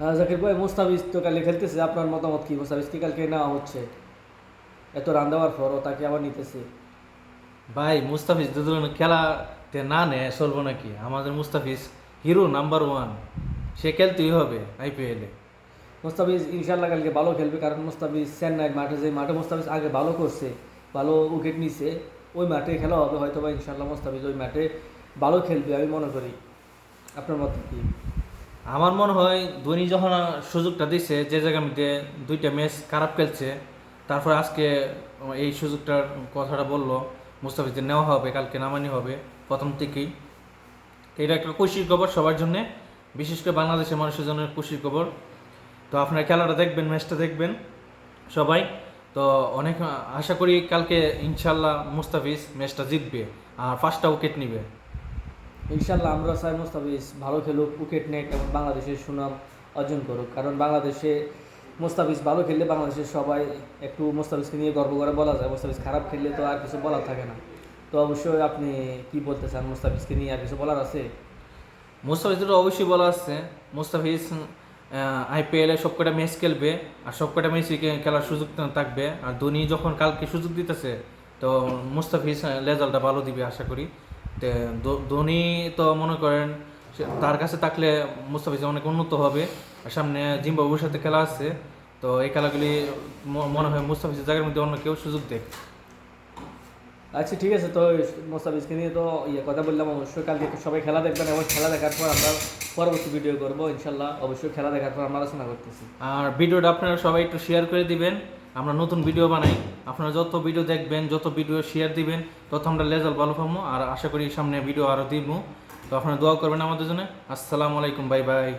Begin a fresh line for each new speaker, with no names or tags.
জাকির ভাই মুস্তাফিজ তো কালকে খেলতেছে আপনার মতামত কি? মুস্তাফিজকে কালকে নেওয়া হচ্ছে? এত রান দেওয়ার পরও তাকে আবার নিতেছে।
ভাই মুস্তাফিজ যদি খেলাতে না নেয় চলবো নাকি? আমাদের মুস্তাফিজ হিরো নাম্বার ওয়ান সে খেলতেই হবে আইপিএলে
মুস্তাফিজ ইনশাল্লাহ কালকে ভালো খেলবে কারণ মুস্তাফিজ চেন্নাইয়ের মাঠে যে মাঠে মুস্তাফিজ আগে ভালো করছে ভালো উইকেট নিছে ওই মাঠে খেলা হবে হয়তো বা ইনশাল্লাহ মুস্তাফিজ ওই মাঠে ভালো খেলবে আমি মনে করি। আপনার মত কি?
আমার মনে হয় ধোনি যখন সুযোগটা দিছে, যে জায়গার মধ্যে দুইটা ম্যাচ খারাপ খেলছে, তারপর আজকে এই সুযোগটার কথাটা বলল, মুস্তাফিজের নেওয়া হবে, কালকে নামানি হবে, প্রথম থেকেই। এটা একটা খুশির খবর সবার জন্য, বিশেষ করে বাংলাদেশের মানুষের জন্য খুশির খবর। তো আপনারা খেলাটা দেখবেন ম্যাচটা দেখবেন সবাই। তো অনেক, আশা করি কালকে ইনশাল্লাহ মুস্তাফিজ ম্যাচটা জিতবে আর পাঁচটা উইকেট নিবে।
ইনশাল্লাহ আমরা চাই মুস্তাফিজ ভালো খেলুক, উইকেট নেক এবং বাংলাদেশের সুনাম অর্জন করুক। কারণ বাংলাদেশে মুস্তাফিজ ভালো খেললে বাংলাদেশের সবাই একটু মুস্তাফিজকে নিয়ে গর্ব করে বলা যায়। মুস্তাফিজ খারাপ খেললে তো আর কিছু বলার থাকে না। তো অবশ্যই আপনি কি বলতে চান মুস্তাফিজকে নিয়ে? আর কিছু বলার আছে?
মুস্তাফিজের অবশ্যই বলা আছে। মুস্তাফিজ আইপিএলে সবকটা ম্যাচ খেলবে আর সবকটা ম্যাচই খেলার সুযোগ থাকবে। আর ধোনি যখন কালকে সুযোগ দিতেছে, তো মুস্তাফিজ রেজাল্টটা ভালো দিবে আশা করি। ধোনি তো মনে করেন তার কাছে থাকলে মুস্তাফিজ অনেক উন্নত হবে। আর সামনে জিম্বাবুর সাথে খেলা আছে তো এই খেলাগুলি মনে হয় মুস্তাফিজের জায়গার মধ্যে অন্য কেউ সুযোগ দেয়।
আচ্ছা ঠিক আছে তো মোস্তাফিজকে নিয়ে তো ইয়ে কথা বললাম অবশ্যই। কালকে সবাই খেলা দেখবেন এবং খেলা দেখার পর আমরা পরবর্তী ভিডিও করব ইনশাল্লাহ। অবশ্যই খেলা দেখার পর আমরা আলোচনা করতেছি।
আর ভিডিওটা আপনারা সবাই একটু শেয়ার করে দিবেন। আমরা নতুন ভিডিও বানাই। আপনারা যত ভিডিও দেখবেন, যত ভিডিও শেয়ার দিবেন, তত আমরা রেজাল্ট ভালো পাবো। আর আশা করি সামনে ভিডিও আরও দিব। তো আপনারা দোয়া করবেন আমাদের জন্য। আসসালামু আলাইকুম, বাই বাই।